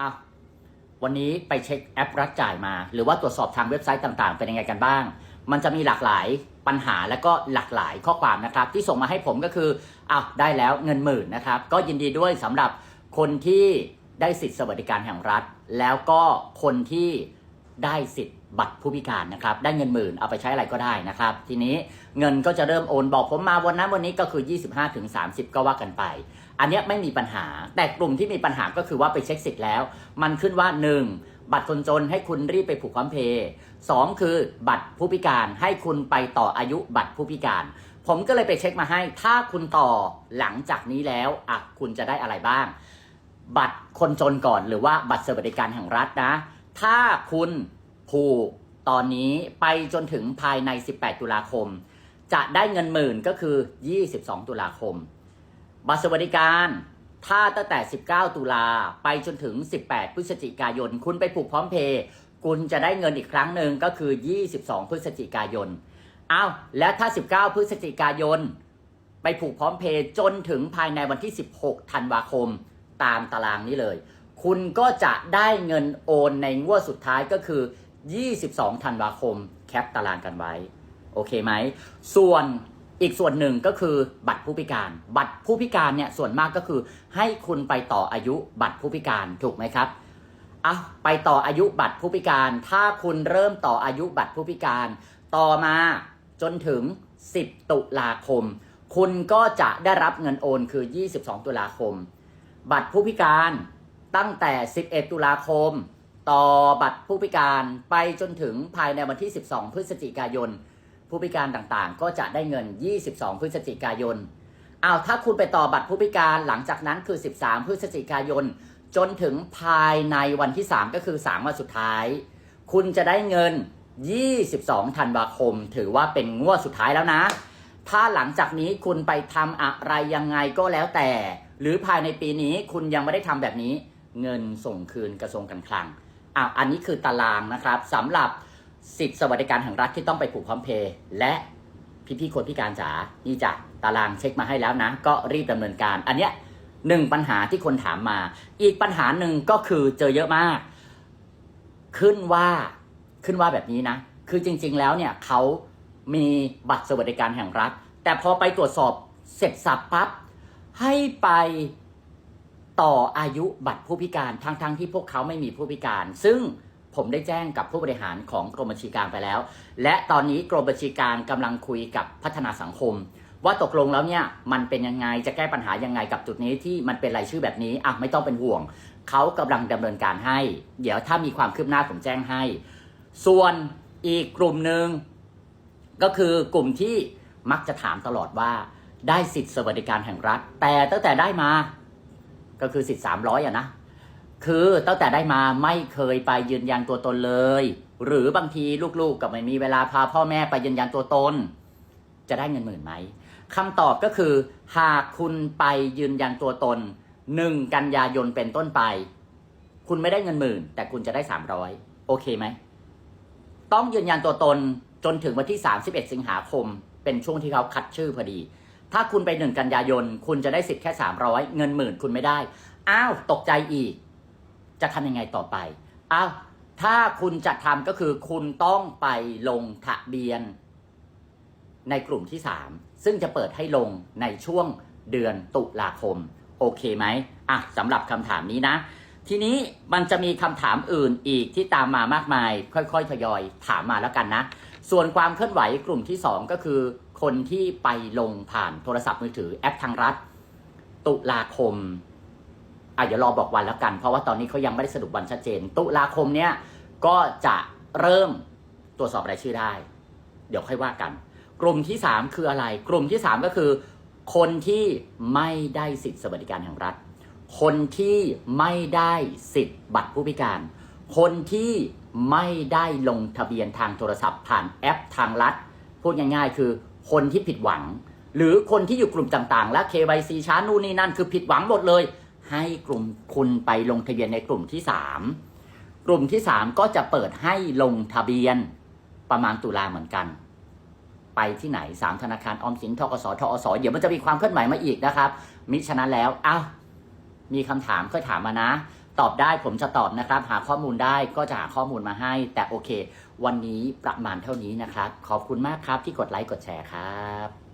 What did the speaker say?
อะวันนี้ไปเช็คแอปรักจ่ายมา หรือว่าตรวจสอบทางเว็บไซต์ต่างๆ เป็นยังไงกันบ้าง มันจะมีหลากหลายปัญหาและก็หลากหลายข้อความนะครับ ที่ส่งมาให้ผมก็คืออ้าวได้แล้วเงินหมื่นนะครับ ก็ยินดีด้วยสำหรับคนที่ได้สิทธิสวัสดิการแห่งรัฐ แล้วก็คนที่ได้สิทธิ์ บัตรผู้พิการนะครับ ได้เงินหมื่นเอาไปใช้อะไรก็ได้นะครับ ทีนี้เงินก็จะเริ่มโอนบอกผมมาวันนั้นวันนี้ก็คือ 25ถึง30 ก็ว่ากันไป อันนี้ไม่มีปัญหา แต่กลุ่มที่มีปัญหาก็คือว่าไปเช็คสิทธิ์แล้ว มันขึ้นว่า 1. บัตรคนจนให้คุณรีบไปผูกความเพย์สองคือบัตรผู้พิการให้คุณไปต่ออายุบัตรผู้พิการ ผมก็เลยไปเช็คมาให้ ถ้าคุณต่อหลังจากนี้แล้วอะคุณจะได้อะไรบ้าง บัตรคนจนก่อนหรือว่าบัตรสวัสดิการแห่งรัฐนะ ถ้าคุณ ผูกตอนนี้ไปจนถึงภายใน 18 ตุลาคม จะได้เงินหมื่นก็คือ 22 ตุลาคม บัตรสวัสดิการถ้าตั้งแต่ 19 ตุลาไปจนถึง 18 พฤศจิกายน คุณไปผูกพร้อมเพย์คุณจะได้เงินอีกครั้งหนึ่งก็คือ 22 พฤศจิกายนอ้าวแล้วถ้า 19 พฤศจิกายน ไปผูกพร้อมเพย์จนถึงภายในวันที่ 16 ธันวาคม ตามตารางนี้เลย คุณก็จะได้เงินโอนในงวดสุดท้ายก็คือ 22 ธันวาคม แคปตารางกันไว้ โอเคไหม ส่วนอีกส่วนหนึ่งก็คือบัตรผู้พิการ บัตรผู้พิการเนี่ยส่วนมากก็คือให้คุณไปต่ออายุบัตรผู้พิการถูกไหมครับอะไปต่ออายุบัตรผู้พิการ ถ้าคุณเริ่มต่ออายุบัตรผู้พิการ ต่อมาจนถึง 10 ตุลาคม คุณก็จะได้รับเงินโอนคือ 22 ตุลาคม บัตรผู้พิการตั้งแต่ 11 ตุลาคม ต่อบัตรผู้พิการไปจนถึงภายในวันที่ 12 พฤศจิกายน ผู้พิการต่างๆ ก็จะได้เงิน 22 พฤศจิกายนเอาถ้าคุณไปต่อบัตรผู้พิการหลังจากนั้นคือ 13 พฤศจิกายน จนถึงภายในวันที่ 3 ก็คือ 3 วันสุดท้าย คุณจะได้เงิน 22 ธันวาคม ถือว่าเป็นงวดสุดท้ายแล้วนะ ถ้าหลังจากนี้คุณไปทำอะไรยังไงก็แล้วแต่ หรือภายในปีนี้คุณยังไม่ได้ทำแบบนี้ เงินส่งคืนกระทรวงการคลัง อะอันนี้คือตารางนะครับสำหรับสิทธิสวัสดิการแห่งรัฐที่ต้องไปผูกพร้อมเพย์และพี่ๆคนพิการจ๋านี่จ้ะตารางเช็คมาให้แล้วนะ ก็รีบดำเนินการ อันเนี้ยหนึ่งปัญหาที่คนถามมา อีกปัญหาหนึ่งก็คือเจอเยอะมาก ขึ้นว่าขึ้นว่าแบบนี้นะ คือจริง ๆ แล้วเนี่ยเขามีบัตรสวัสดิการแห่งรัฐ แต่พอไปตรวจสอบเสร็จสับปั๊บให้ไป ต่ออายุบัตรผู้พิการทั้งๆทที่พวกเขาไม่มีผู้พิการ ซึ่งผมได้แจ้งกับผู้บริหารของกรมบัญชีกลางไปแล้ว และตอนนี้กรมบัญชีกลางกำลังคุยกับพัฒนาสังคม ว่าตกลงแล้วเนี่ยมันเป็นยังไงจะแก้ปัญหายังไงกับจุดนี้ที่มันเป็นรายชื่อแบบนี้อะไม่ต้องเป็นห่วงเขากำลังดำเนินการให้ เดี๋ยวถ้ามีความคืบหน้าผมแจ้งให้ ส่วนอีกกลุ่มหนึ่งก็คือกลุ่มที่มักจะถามตลอดว่าได้สิทธิสวัสดิการแห่งรัฐ แต่ตั้งแต่ได้มา ก็คือสิทธิ์สามร้อยอะนะ คือตั้งแต่ได้มาไม่เคยไปยืนยันตัวตนเลย หรือบางทีลูกๆ ก็ไม่มีเวลาพาพ่อแม่ไปยืนยันตัวตน จะได้เงินหมื่นไหมคำตอบก็คือ หากคุณไปยืนยันตัวตนหนึ่งกันยายนเป็นต้นไป คุณไม่ได้เงินหมื่น แต่คุณจะได้สามร้อยโอเคไหม ต้องยืนยันตัวตนจนถึงวันที่ 31 สิงหาคม เป็นช่วงที่เขาคัดชื่อพอดี ถ้าคุณไปหนึ่งกันยายน คุณจะได้สิทธิ์แค่300เงินหมื่นคุณไม่ได้ อ้าวตกใจอีก จะทำยังไงต่อไป อ้าว ถ้าคุณจะทำก็คือคุณต้องไปลงทะเบียน ในกลุ่มที่3ซึ่งจะเปิดให้ลงในช่วงเดือนตุลาคม โอเคไหมอะสำหรับคำถามนี้นะ ทีนี้มันจะมีคำถามอื่นอีกที่ตามมามากมาย ค่อยๆทยอยถามมาแล้วกันนะ ส่วนความเคลื่อนไหวกลุ่มที่2ก็คือ คนที่ไปลงผ่านโทรศัพท์มือถือแอปทางรัฐ ตุลาคมอะเดี๋ยวรอบอกวันแล้วกัน เพราะว่าตอนนี้เขายังไม่ได้สรุปวันชัดเจน ตุลาคมเนี้ยก็จะเริ่มตรวจสอบรายชื่อได้ เดี๋ยวค่อยว่ากัน กลุ่มที่ 3 คืออะไร กลุ่มที่ 3 ก็คือ คนที่ไม่ได้สิทธิสวัสดิการแห่งรัฐ คนที่ไม่ได้สิทธิ์บัตรผู้พิการ คนที่ไม่ได้ลงทะเบียนทางโทรศัพท์ผ่านแอปทางรัฐ พูดง่ายๆ คือ คนที่ผิดหวัง หรือคนที่อยู่กลุ่มต่างๆ และ KYC ช้านู่นนี่นั่นคือผิดหวังหมดเลย ให้กลุ่มคุณไปลงทะเบียนในกลุ่มที่ 3 กลุ่มที่ 3 ก็จะเปิดให้ลงทะเบียนประมาณตุลาเหมือนกัน ไปที่ไหน 3 ธนาคารออมสินทกสทอสเดี๋ยวมันจะมีความเคลื่อนไหวมาอีกนะครับ มิฉะนั้นแล้วอ้าวมีคำถามค่อยถามมานะ ตอบได้ผมจะตอบนะครับ หาข้อมูลได้ก็จะหาข้อมูลมาให้ แต่โอเค วันนี้ประมาณเท่านี้นะครับ ขอบคุณมากครับที่กดไลค์กดแชร์ครับ